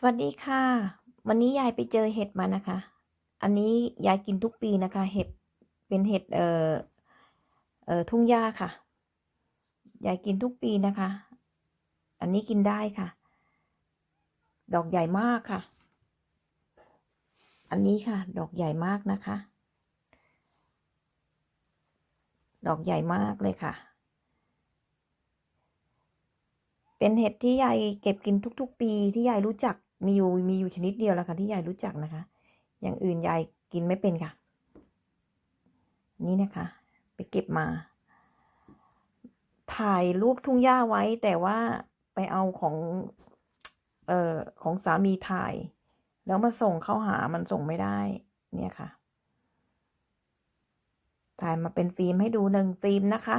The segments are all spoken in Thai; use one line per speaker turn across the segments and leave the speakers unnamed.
สวัสดีค่ะ วันนี้ยายไปเจอเห็ดมานะคะ อันนี้ยายกินทุกปีนะคะ เห็ดเป็นเห็ดเอ่อเอ่อทุ่งหญ้าค่ะ ยายกินทุกปีนะคะ อันนี้กินได้ค่ะ ดอกใหญ่มากค่ะ อันนี้ค่ะ ดอกใหญ่มากนะคะ ดอกใหญ่มากเลยค่ะ เป็นเห็ดที่ยายเก็บกินทุกๆ ปีที่ยายรู้จัก มีอยู่มีอยู่ชนิดเดียวแหละค่ะที่ยายรู้จักนะคะ อย่างอื่นยายกินไม่เป็นค่ะ นี่นะคะ ไปเก็บมา ถ่ายรูปทุ่งหญ้าไว้แต่ว่าไปเอาของ เอ่อของสามีถ่าย แล้วมาส่งเข้าหามันส่งไม่ได้ เนี่ยค่ะถ่ายมาเป็นฟิล์มให้ดูหนึ่งฟิล์มนะคะ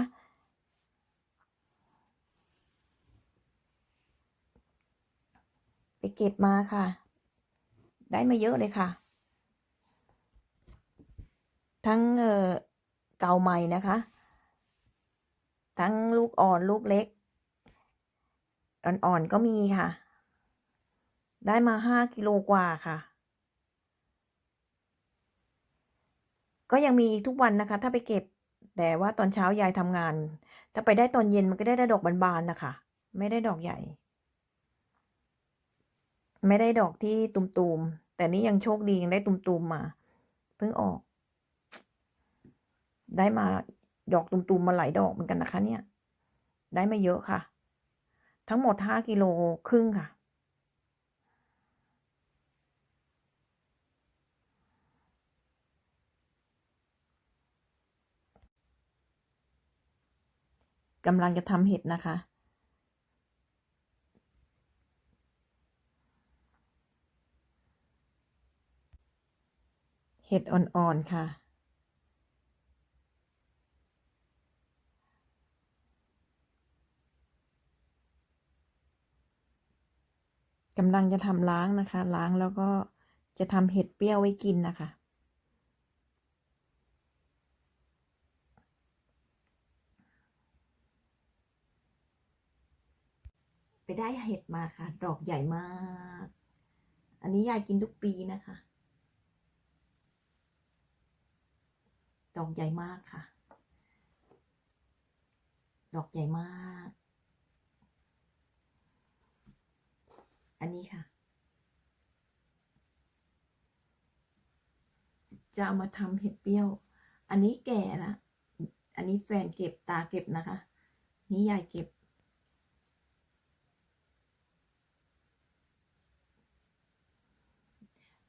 ไป เก็บมาค่ะ ได้มาเยอะเลยค่ะ ทั้งเออเก่าใหม่นะคะ ทั้งลูกอ่อนลูกเล็ก อ่อนๆก็มีค่ะ ได้มาห้ากิโลกว่าค่ะ ก็ยังมีทุกวันนะคะ ถ้าไปเก็บแต่ว่าตอนเช้ายายทำงาน ถ้าไปได้ตอนเย็นมันก็ได้ได้ดอกบานๆนะคะ ไม่ได้ดอกใหญ่ ไม่ได้ดอกที่ตุ่มๆ แต่นี่ยังโชคดียังได้ตุ่มๆมา เพิ่งออก ได้มาดอกตุ่มๆมาหลายดอกเหมือนกันนะคะ เนี่ย ได้มาเยอะค่ะ ทั้งหมดห้ากิโลครึ่งค่ะ กำลังจะทำเห็ดนะคะ เห็ดอ่อนๆค่ะ กำลังจะทำล้างนะคะ ล้างแล้วก็จะทำเห็ดเปรี้ยวไว้กินนะคะ ไปได้เห็ดมาค่ะ ดอกใหญ่มาก อันนี้ยายกินทุกปีนะคะ ดอกใหญ่มากค่ะ ดอกใหญ่มาก อันนี้ค่ะ จะเอามาทำเห็ดเปรี้ยว อันนี้แก่ละอันนี้แฟนเก็บตาเก็บนะคะ นี่ยายเก็บ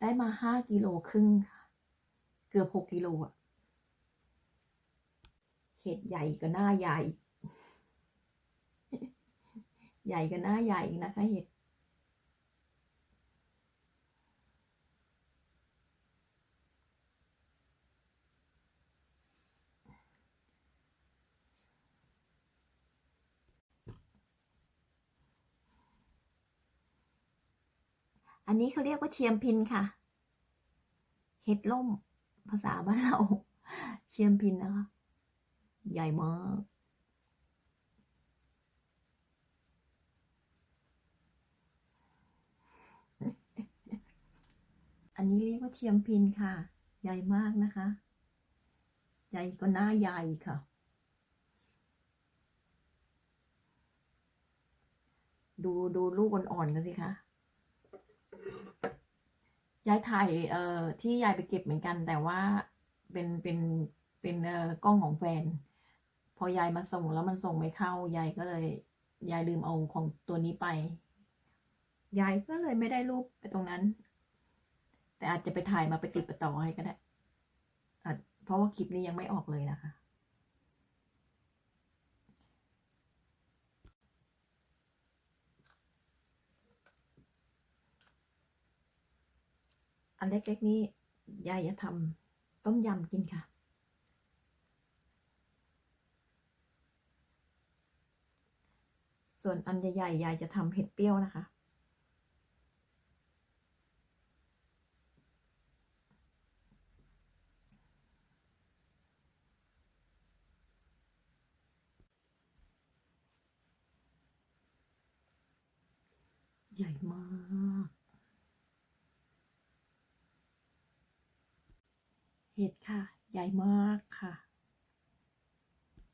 ได้มาห้ากิโลครึ่งค่ะ เกือบหกกิโลอะ เห็ดใหญ่ก็หน้าใหญ่ ใหญ่ก็หน้าใหญ่นะคะเห็ดอันนี้เขาเรียกว่าเชียมพินค่ะ เห็ดล่มภาษาบ้านเรา เชียมพินนะคะ ใหญ่มากอันนี้เรียกว่าเชียมพินค่ะ ใหญ่มากนะคะ ใหญ่ก็หน้าใหญ่ค่ะ ดูดูลูกอ่อนๆกันสิคะยายถ่ายเอ่อที่ยายไปเก็บเหมือนกัน แต่ว่าเป็นเป็นเป็นเอ่อกล้องของแฟน พอยายมาส่งแล้วมันส่งไม่เข้ายายก็เลย ยายลืมเอาของตัวนี้ไป ยายก็เลยไม่ได้รูปไปตรงนั้น แต่อาจจะไปถ่ายมาไปติดประต่อให้ก็ได้อาจเพราะว่าคลิปนี้ยังไม่ออกเลยนะคะอันเล็กๆนี้ยายจะทำต้มยำกินค่ะ ส่วนอันใหญ่ๆยายจะทำเห็ดเปรี้ยวนะคะ ใหญ่มากเห็ดค่ะ ใหญ่มากค่ะ